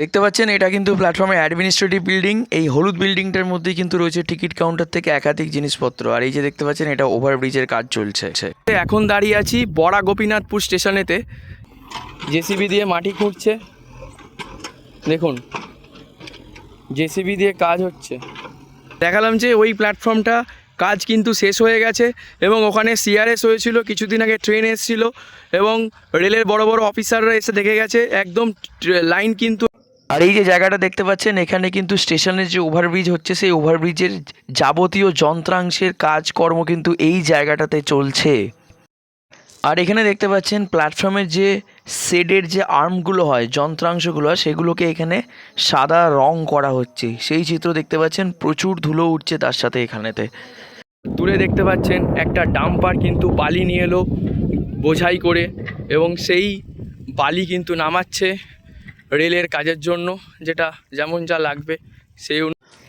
দেখতে পাচ্ছেন, এটা কিন্তু প্ল্যাটফর্মের অ্যাডমিনিস্ট্রেটিভ বিল্ডিং এই হলুদ বিল্ডিংটার মধ্যেই কিন্তু রয়েছে টিকিট কাউন্টার থেকে একাধিক জিনিসপত্র। আর এই যে দেখতে পাচ্ছেন, এটা ওভারব্রিজের কাজ চলছে। এখন দাঁড়িয়ে আছি বড়া গোপীনাথপুর স্টেশনেতে জেসিবি দিয়ে মাটি খুঁড়ছে। দেখুন জেসিবি দিয়ে কাজ হচ্ছে। দেখালাম যে ওই প্ল্যাটফর্মটা কাজ কিন্তু শেষ হয়ে গেছে এবং ওখানে সিআরএস হয়েছিল, কিছুদিন আগে ট্রেন এসেছিল এবং রেলের বড় বড় অফিসাররা এসে দেখে গেছে। একদম লাইন কিন্তু আর এই যে জায়গাটা দেখতে পাচ্ছেন, এখানে কিন্তু স্টেশনের যে ওভারব্রিজ হচ্ছে, সেই ওভারব্রিজের যাবতীয় যন্ত্রাংশের কাজকর্ম কিন্তু এই জায়গাটাতে চলছে। আর এখানে দেখতে পাচ্ছেন প্ল্যাটফর্মের যে শেডের যে আর্মগুলো হয়, যন্ত্রাংশগুলো হয়, সেগুলোকে এখানে সাদা রং করা হচ্ছে। সেই চিত্র দেখতে পাচ্ছেন, প্রচুর ধুলো উঠছে তার সাথে এখানেতে। দূরে দেখতে পাচ্ছেন, একটা ডাম্পার কিন্তু বালি নিয়ে এলো বোঝাই করে, এবং সেই বালি কিন্তু নামাচ্ছে। রেলের কাজের জন্য, যেটা যেমন যা লাগবে, সেই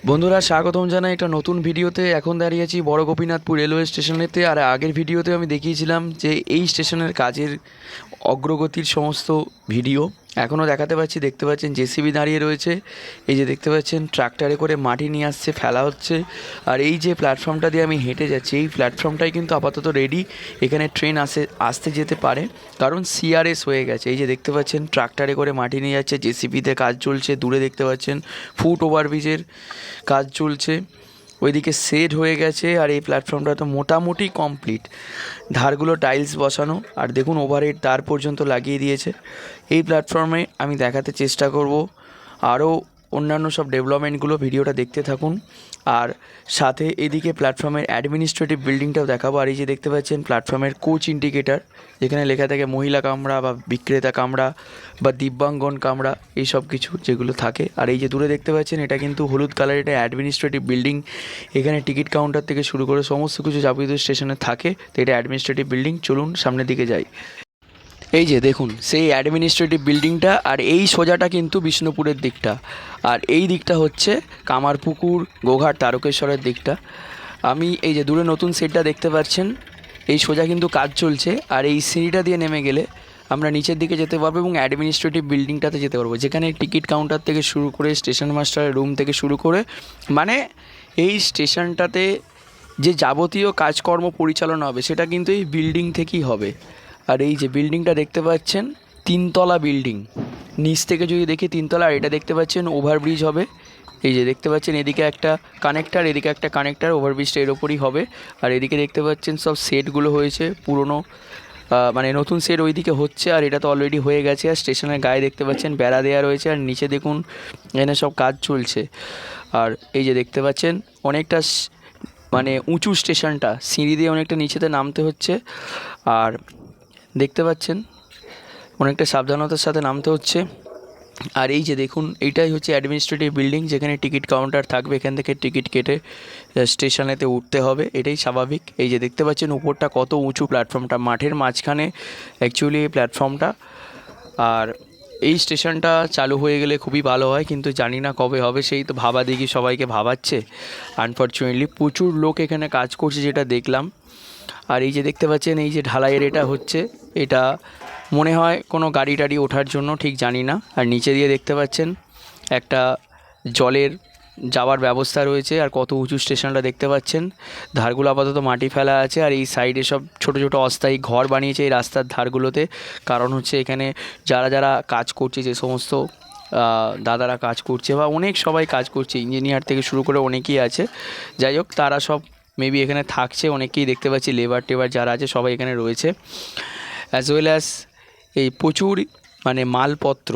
বন্ধুরা, স্বাগতম জানাই একটা নতুন ভিডিওতে। এখন দাঁড়িয়েছি বড় গোপীনাথপুর রেলওয়ে স্টেশনেতে, আর আগের ভিডিওতে আমি দেখিয়েছিলাম যে এই স্টেশনের কাজের অগ্রগতির সমস্ত ভিডিও এখনও দেখাতে পাচ্ছি। দেখতে পাচ্ছেন জেসিবি দাঁড়িয়ে রয়েছে। এই যে দেখতে পাচ্ছেন, ট্রাক্টরে করে মাটি নিয়ে আসছে, ফেলা হচ্ছে। আর এই যে প্ল্যাটফর্মটা দিয়ে আমি হেঁটে যাচ্ছি, এই প্ল্যাটফর্মটাই কিন্তু আপাতত রেডি এখানে ট্রেন আসে, আসতে যেতে পারে। কারণ সিআরএস হয়ে গেছে। এই যে দেখতে পাচ্ছেন, ট্রাক্টরে করে মাটি নিয়ে যাচ্ছে, জেসিবিতে কাজ চলছে, দূরে দেখতে পাচ্ছেন, ফুট ওভারব্রিজের কাজ চলছে। ওইদিকে সেট হয়ে গেছে আর এই প্ল্যাটফর্মটা তো মোটামুটি কমপ্লিট ধারগুলো টাইলস বসানো আর দেখুন ওভারের তার পর্যন্ত লাগিয়ে দিয়েছে। এই প্ল্যাটফর্মে আমি দেখাতে চেষ্টা করব। আরও অন্যান্য সব ডেভেলপমেন্টগুলো ভিডিওটা দেখতে থাকুন। আর সাথে এদিকে প্ল্যাটফর্মের অ্যাডমিনিস্ট্রেটিভ বিল্ডিংটাও দেখাবো। আর এই যে দেখতে পাচ্ছেন, প্ল্যাটফর্মের কোচ ইন্ডিকেটার যেখানে লেখা থাকে মহিলা কামরা বা বিক্রেতা কামরা বা দিব্যাঙ্গন কামরা, এই সব কিছু যেগুলো থাকে। আর এই যে দূরে দেখতে পাচ্ছেন, এটা কিন্তু হলুদ কালার এটা অ্যাডমিনিস্ট্রেটিভ বিল্ডিং। এখানে টিকিট কাউন্টার থেকে শুরু করে সমস্ত কিছু যাবতীয় স্টেশনে থাকে। তো এটা অ্যাডমিনিস্ট্রেটিভ বিল্ডিং। চলুন সামনের দিকে যাই। এই যে দেখুন, সেই অ্যাডমিনিস্ট্রেটিভ বিল্ডিংটা আর এই সোজাটা কিন্তু বিষ্ণুপুরের দিকটা। আর এই দিকটা হচ্ছে কামারপুকুর, গোঘাট, তারকেশ্বরের দিকটা। আমি এই যে দূরে নতুন সেটটা দেখতে পাচ্ছেন, এই সোজা কিন্তু কাজ চলছে। আর এই সিঁড়িটা দিয়ে নেমে গেলে আমরা নিচের দিকে যেতে পারব এবং অ্যাডমিনিস্ট্রেটিভ বিল্ডিংটাতে যেতে পারব। যেখানে টিকিট কাউন্টার থেকে শুরু করে স্টেশন মাস্টারের রুম থেকে শুরু করে মানে এই স্টেশনটাতে যে যাবতীয় কাজকর্ম পরিচালনা হবে, সেটা কিন্তু এই বিল্ডিং থেকেই হবে। আর এই যে বিল্ডিংটা দেখতে পাচ্ছেন, তিনতলা বিল্ডিং নিচ থেকে যদি দেখি তিনতলা, আর এটা দেখতে পাচ্ছেন ওভারব্রিজ হবে। এই যে দেখতে পাচ্ছেন, এদিকে একটা কানেক্টার এদিকে একটা কানেক্টার ওভারব্রিজটা এর ওপরই হবে। আর এদিকে দেখতে পাচ্ছেন সব সেটগুলো হয়েছে, পুরনো মানে নতুন সেট ওইদিকে হচ্ছে, আর এটা তো অলরেডি হয়ে গেছে। আর স্টেশনের গায়ে দেখতে পাচ্ছেন বেড়া দেওয়া রয়েছে, আর নিচে দেখুন এখানে সব কাজ চলছে। আর এই যে দেখতে পাচ্ছেন, অনেকটা মানে উঁচু স্টেশনটা, সিঁড়ি দিয়ে অনেকটা নিচেতে নামতে হচ্ছে। আর দেখতে পাচ্ছেন। অনেকটা সাবধানতার সাথে নামতে হচ্ছে। আর এই যে দেখুন, এইটাই হচ্ছে অ্যাডমিনিস্ট্রেটিভ বিল্ডিং যেখানে টিকিট কাউন্টার থাকবে। এখান থেকে টিকিট কেটে স্টেশনেতে উঠতে হবে। এটাই স্বাভাবিক। এই যে দেখতে পাচ্ছেন, উপরটা কত উঁচু প্ল্যাটফর্মটা মাঠের মাঝখানে অ্যাকচুয়ালি এই প্ল্যাটফর্মটা আর এই স্টেশনটা চালু হয়ে গেলে খুবই ভালো হয়, কিন্তু জানি না কবে হবে। সেই তো ভাবা দেখি সবাইকে ভাবাচ্ছে। আনফর্চুনেটলি প্রচুর লোক এখানে কাজ করছে, যেটা দেখলাম। আর এই যে দেখতে পাচ্ছেন, এই যে ঢালাইয়ের এটা হচ্ছে। এটা মনে হয় কোনো গাড়ি টাড়ি ওঠার জন্য, ঠিক জানি না। আর নিচে দিয়ে দেখতে পাচ্ছেন, একটা জলের যাওয়ার ব্যবস্থা রয়েছে, আর কত উঁচু স্টেশনটা দেখতে পাচ্ছেন। ধারগুলো আপাতত মাটি ফেলা আছে, আর এই সাইডে সব ছোট ছোট অস্থায়ী ঘর বানিয়েছে এই রাস্তার ধারগুলোতে। কারণ হচ্ছে এখানে যারা যারা কাজ করছে, যে সমস্ত দাদারা কাজ করছে, বা অনেক সবাই কাজ করছে, ইঞ্জিনিয়ার থেকে শুরু করে অনেকেই আছে। যাই হোক, তারা সব মেবি এখানে থাকছে, অনেকেই দেখতে পাচ্ছি লেবার টেবার যারা আছে, সবাই এখানে রয়েছে। অ্যাজ ওয়েল অ্যাজ এই প্রচুর মানে মালপত্র,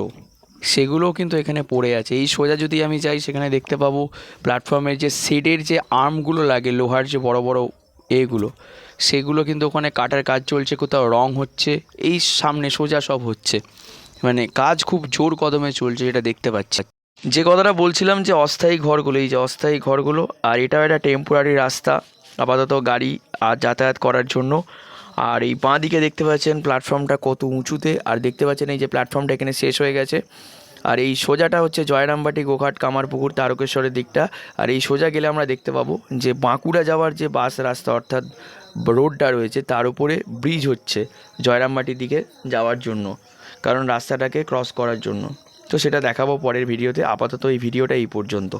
সেগুলোও কিন্তু এখানে পড়ে আছে। এই সোজা যদি আমি যাই, সেখানে দেখতে পাবো প্ল্যাটফর্মের যে শেডের যে আর্মগুলো লাগে, লোহার যে বড় বড় এগুলো, সেগুলো কিন্তু ওখানে কাটার কাজ চলছে, কোথাও রং হচ্ছে, এই সামনে সোজা সব হচ্ছে। মানে কাজ খুব জোর কদমে চলছে এটা দেখতে পাচ্ছি। যে কথাটা বলছিলাম যে অস্থায়ী ঘরগুলো, এই যে অস্থায়ী ঘরগুলো, আর এটাও একটা টেম্পোরারি রাস্তা, আপাতত গাড়ি আর যাতায়াত করার জন্য। আর এই বাঁ দিকে দেখতে পাচ্ছেন প্ল্যাটফর্মটা কত উঁচুতে, আর দেখতে পাচ্ছেন এই যে প্ল্যাটফর্মটা এখানে শেষ হয়ে গেছে। আর এই সোজাটা হচ্ছে জয়রামবাটি গোঘাট কামারপুকুর তারকেশ্বরের দিকটা। আর এই সোজা গেলে আমরা দেখতে পাবো যে বাঁকুড়া যাওয়ার যে বাস রাস্তা, অর্থাৎ রোডটা রয়েছে, তার উপরে ব্রিজ হচ্ছে জয়রামবাটির দিকে যাওয়ার জন্য, কারণ রাস্তাটাকে ক্রস করার জন্য। তো সেটা দেখাবো পরের ভিডিওতে। আপাতত এই ভিডিওটা এই পর্যন্ত।